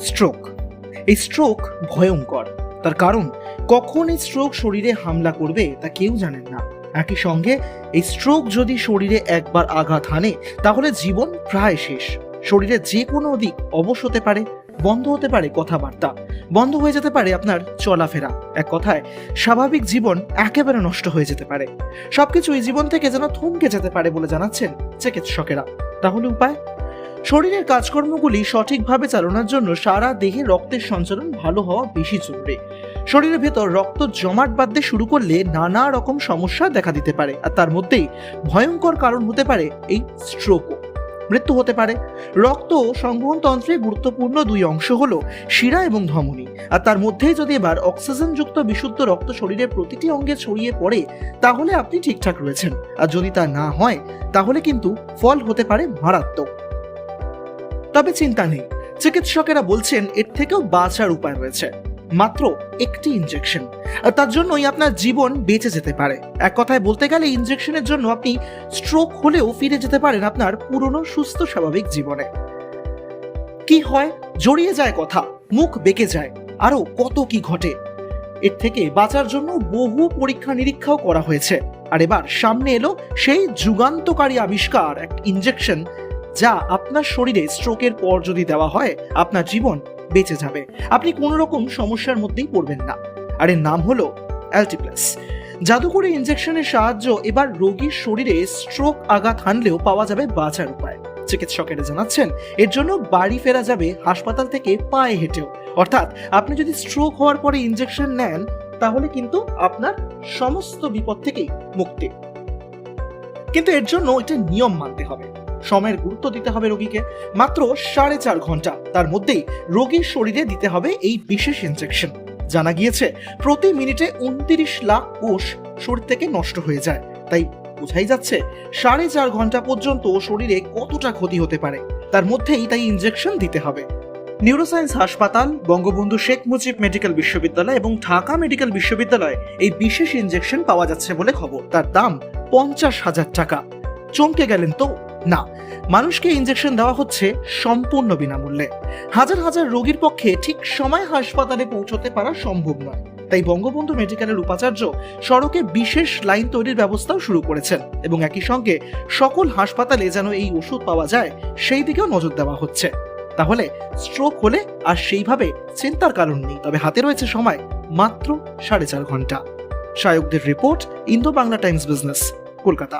Stroke এই stroke ভয়ঙ্কর। তার কারণ, কখন এই স্ট্রোক শরীরে হামলা করবে তা কেউ জানেন না। একই সঙ্গে, এই স্ট্রোক যদি শরীরে একবার আঘাত হানে, তাহলে জীবন প্রায় শেষ। শরীরে যে কোনো দিক অবশ হতে পারে, বন্ধ হতে পারে কথাবার্তা। বন্ধ হয়ে যেতে পারে আপনার চলাফেরা। এক কথায়, স্বাভাবিক জীবন একেবারে নষ্ট হয়ে যেতে পারে। সবকিছু এই জীবন থেকে যেন থমকে যেতে পারে বলে জানাচ্ছেন চিকিৎসকেরা। তাহলে উপায়? শরীরের কাজকর্মগুলি সঠিকভাবে চালানোর জন্য সারা দেহে রক্তের সঞ্চালন ভালো হওয়া বেশি জরুরি। শরীরের ভেতর রক্ত জমাট বাঁধতে শুরু করলে নানা রকম সমস্যা দেখা দিতে পারে, আর তার মধ্যেই ভয়ঙ্কর কারণ হতে পারে এই স্ট্রোকও মৃত্যু হতে পারে। রক্ত সংবহন তন্ত্রে গুরুত্বপূর্ণ দুই অংশ হল শিরা এবং ধমনী, আর তার মধ্যেই যদি এবার অক্সিজেনযুক্ত বিশুদ্ধ রক্ত শরীরের প্রতিটি অঙ্গে ছড়িয়ে পড়ে, তাহলে আপনি ঠিকঠাক রয়েছেন। আর যদি তা না হয়, তাহলে কিন্তু ফল হতে পারে মারাত্মক। তবে চিন্তা নেই। চিকিৎসকেরা বলছেন এর থেকেও বাঁচার উপায় রয়েছে। মাত্র একটি ইনজেকশন আর তার জন্যই আপনার জীবন বেঁচে যেতে পারে। এক কথায় বলতে গেলে ইনজেকশনের জন্য আপনি স্ট্রোক হলেও ফিরে যেতে পারেন আপনার পুরনো, সুস্থ, স্বাভাবিক জীবনে। কি হয়? জড়িয়ে যায় কথা, মুখ বেঁকে যায়। আরও কত কি ঘটে? এর থেকে বাঁচার জন্য বহু পরীক্ষা নিরীক্ষাও করা হয়েছে। আর এবার সামনে এলো সেই যুগান্তকারী আবিষ্কার, এক ইনজেকশন যা আপনার শরীরে স্ট্রোকের পর যদি দেওয়া হয়, আপনার জীবন বেঁচে যাবে। আপনি কোনো রকম সমস্যার মধ্যেই পড়বেন না। আর এর নাম হলো অ্যালটিপ্লাস জাদুকরি ইনজেকশনের সাহায্য এবার রোগীর শরীরে স্ট্রোক আঘাত হানলেও পাওয়া যাবে বাঁচার উপায়। চিকিৎসকেরা জানাচ্ছেন, এর জন্য বাড়ি ফেরা যাবে হাসপাতাল থেকে পায়ে হেঁটেও। অর্থাৎ আপনি যদি স্ট্রোক হওয়ার পরে ইনজেকশন নেন, তাহলে কিন্তু আপনার সমস্ত বিপদ থেকেই মুক্তি। কিন্তু এর জন্য এটা নিয়ম মানতে হবে। সময়ের গুরুত্ব দিতে হবে রোগীকে। মাত্র সাড়ে চার ঘণ্টা তার মধ্যেই রোগীর শরীরে দিতে হবে এই বিশেষ ইনজেকশন জানা গিয়েছে, প্রতি মিনিটে উনত্রিশ লাখ কোষ শরীর থেকে নষ্ট হয়ে যায়। তাই বোঝাই যাচ্ছে, সাড়ে চার ঘণ্টা পর্যন্ত শরীরে কতটা ক্ষতি হতে পারে? তার মধ্যেই তাই ইনজেকশন দিতে হবে। নিউরোসায়েন্স হাসপাতাল, বঙ্গবন্ধু শেখ মুজিব মেডিকেল বিশ্ববিদ্যালয় এবং ঢাকা মেডিকেল বিশ্ববিদ্যালয়ে এই বিশেষ ইনজেকশন পাওয়া যাচ্ছে বলে খবর। তার দাম পঞ্চাশ হাজার টাকা। চমকে গেলেন তো না, মানুষকে ইনজেকশন দেওয়া হচ্ছে সম্পূর্ণ বিনামূল্যে। হাজার হাজার রোগীর পক্ষে ঠিক সময় হাসপাতালে পৌঁছতে পারা সম্ভব নয়। তাই বঙ্গবন্ধু মেডিকেলের উপাচার্য সড়কে বিশেষ লাইন তৈরির ব্যবস্থাও শুরু করেছেন এবং একই সঙ্গে সকল হাসপাতালে যেন এই ওষুধ পাওয়া যায়, সেই দিকেও নজর দেওয়া হচ্ছে। তাহলে স্ট্রোক হলে আর সেইভাবে চিন্তার কারণ নেই, তবে হাতে রয়েছে সময় মাত্র সাড়ে চার ঘণ্টা। শায়কদের report Indo Bangla Times business, Kolkata.